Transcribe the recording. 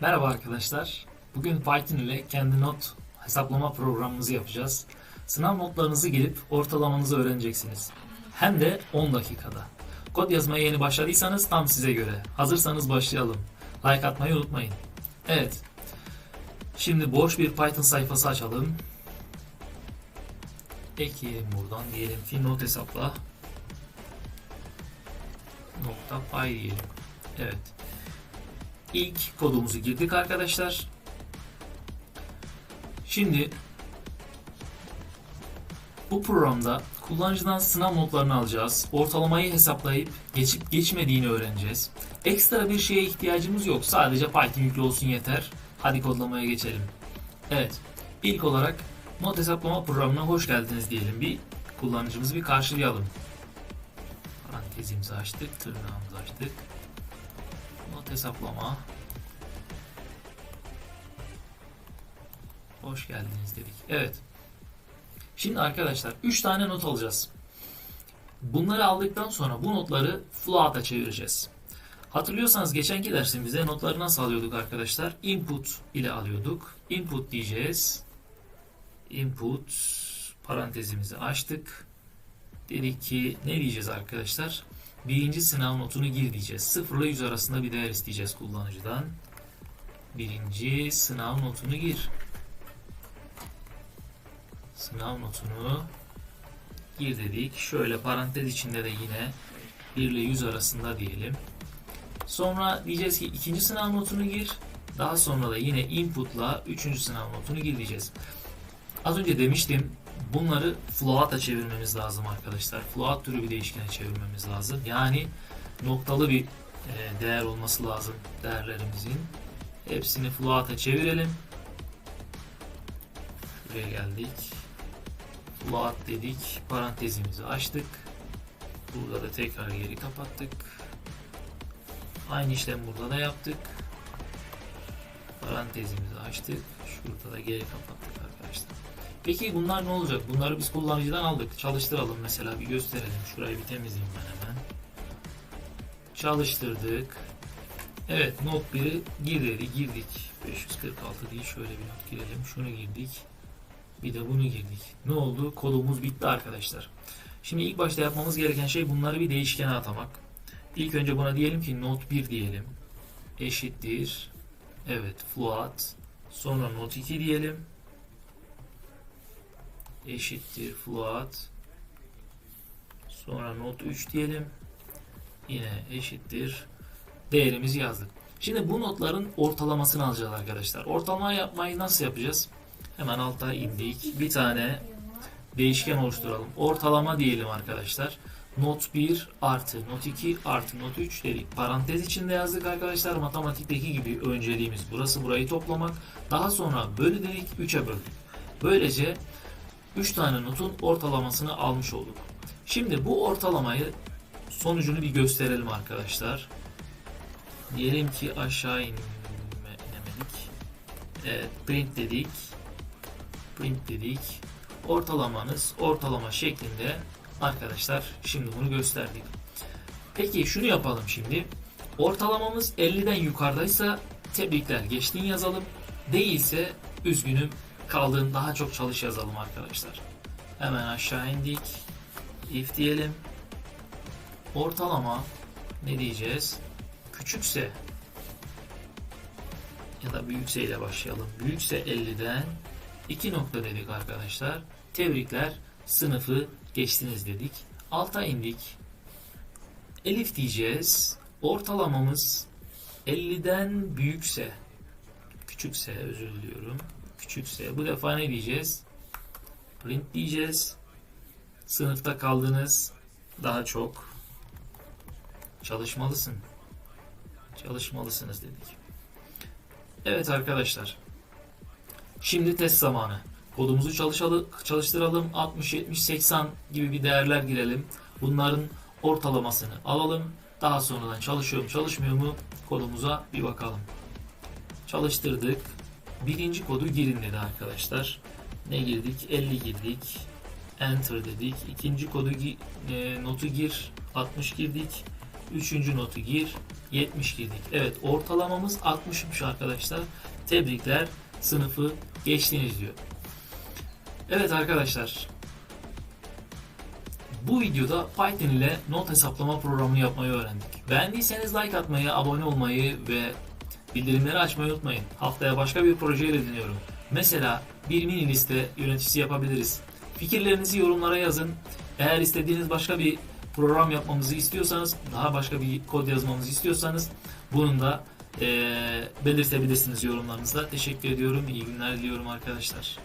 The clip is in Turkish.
Merhaba arkadaşlar. Bugün Python ile kendi not hesaplama programımızı yapacağız. Sınav notlarınızı girip ortalamanızı öğreneceksiniz. Hem de 10 dakikada. Kod yazmaya yeni başladıysanız tam size göre. Hazırsanız başlayalım. Like atmayı unutmayın. Evet. Şimdi boş bir Python sayfası açalım. Ekleyelim buradan. Diyelim ki not hesapla. Nokta py diyelim. Evet. İlk kodumuzu girdik arkadaşlar. Şimdi bu programda kullanıcıdan sınav notlarını alacağız. Ortalamayı hesaplayıp geçip geçmediğini öğreneceğiz. Ekstra bir şeye ihtiyacımız yok. Sadece Python yüklü olsun yeter. Hadi kodlamaya geçelim. Evet. İlk olarak not hesaplama programına hoş geldiniz diyelim. Bir kullanıcımızı bir karşılayalım. Parantezimizi açtık, tırnağımızı açtık. Hesaplama. Hoş geldiniz dedik. Evet. Şimdi arkadaşlar 3 tane not alacağız. Bunları aldıktan sonra bu notları float'a çevireceğiz. Hatırlıyorsanız geçenki dersimizde notları nasıl alıyorduk arkadaşlar? Input ile alıyorduk. Input diyeceğiz. Input parantezimizi açtık. Dedik ki ne diyeceğiz arkadaşlar? Birinci sınav notunu gir diyeceğiz. 0 ile 100 arasında bir değer isteyeceğiz kullanıcıdan. Birinci sınav notunu gir. Sınav notunu gir dedik. Şöyle parantez içinde de yine 1 ile 100 arasında diyelim. Sonra diyeceğiz ki ikinci sınav notunu gir. Daha sonra da yine input'la üçüncü sınav notunu gir diyeceğiz. Az önce demiştim bunları float'a çevirmemiz lazım arkadaşlar. Float türü bir değişkene çevirmemiz lazım. Yani noktalı bir e, değer olması lazım değerlerimizin. Hepsini float'a çevirelim. Buraya geldik. Float dedik. Parantezimizi açtık. Burada da tekrar geri kapattık. Aynı işlem burada da yaptık. Parantezimizi açtık. Şurada da geri kapattık arkadaşlar. Peki bunlar ne olacak? Bunları biz kullanıcıdan aldık. Çalıştıralım mesela bir gösterelim. Şurayı bir temizleyeyim ben hemen. Çalıştırdık. Evet not 1'i gir dedi. Girdik. 546 değil şöyle bir not girelim. Şunu girdik. Bir de bunu girdik. Ne oldu? Kodumuz bitti arkadaşlar. Şimdi ilk başta yapmamız gereken şey bunları bir değişkene atamak. İlk önce buna diyelim ki not 1 diyelim. Eşittir. Evet float. Sonra not 2 diyelim. Eşittir float. Sonra not 3 diyelim. Yine eşittir. Değerimizi yazdık. Şimdi bu notların ortalamasını alacağız arkadaşlar. Ortalama yapmayı nasıl yapacağız? Hemen alta indik. Bir tane değişken oluşturalım. Ortalama diyelim arkadaşlar. Not 1 artı not 2 artı not 3 dedik. Parantez içinde yazdık arkadaşlar. Matematikteki gibi önceliğimiz burası burayı toplamak. Daha sonra bölü dedik 3'e böldük. Böylece 3 tane notun ortalamasını almış olduk. Şimdi bu ortalamayı sonucunu bir gösterelim arkadaşlar. Diyelim ki aşağı inme, inemedik. Evet, print dedik. Print dedik. Ortalamanız ortalama şeklinde arkadaşlar şimdi bunu gösterdik. Peki şunu yapalım şimdi. Ortalamamız 50'den yukarıdaysa tebrikler geçtin yazalım. Değilse üzgünüm kaldığın daha çok çalış yazalım arkadaşlar. Hemen aşağı indik. If diyelim. Ortalama ne diyeceğiz? Küçükse ya da büyükse ile başlayalım. Büyükse 50'den 2 nokta dedik arkadaşlar. Tebrikler sınıfı geçtiniz dedik. Alta indik. Elif diyeceğiz. Ortalamamız 50'den büyükse küçükse özür diliyorum. Küçükse bu defa ne diyeceğiz? Print diyeceğiz. Sınıfta kaldınız. Daha çok çalışmalısın. Çalışmalısınız dedik. Evet arkadaşlar. Şimdi test zamanı. Kodumuzu çalışalım, çalıştıralım. 60, 70, 80 gibi bir değerler girelim. Bunların ortalamasını alalım. Daha sonradan çalışıyor mu çalışmıyor mu kodumuza bir bakalım. Çalıştırdık. Birinci kodu girin dedi arkadaşlar. Ne girdik? 50 girdik. Enter dedik. İkinci kodu e, notu gir. 60 girdik. Üçüncü notu gir. 70 girdik. Evet ortalamamız 60'mış arkadaşlar. Tebrikler sınıfı geçtiniz diyor. Evet arkadaşlar. Bu videoda Python ile not hesaplama programını yapmayı öğrendik. Beğendiyseniz like atmayı, abone olmayı ve bildirimleri açmayı unutmayın. Haftaya başka bir projeyle dinliyorum. Mesela bir mini liste yöneticisi yapabiliriz. Fikirlerinizi yorumlara yazın. Eğer istediğiniz başka bir program yapmamızı istiyorsanız, daha başka bir kod yazmamızı istiyorsanız bunun da eee belirtebilirsiniz yorumlarınızda. Teşekkür ediyorum. İyi günler diliyorum arkadaşlar.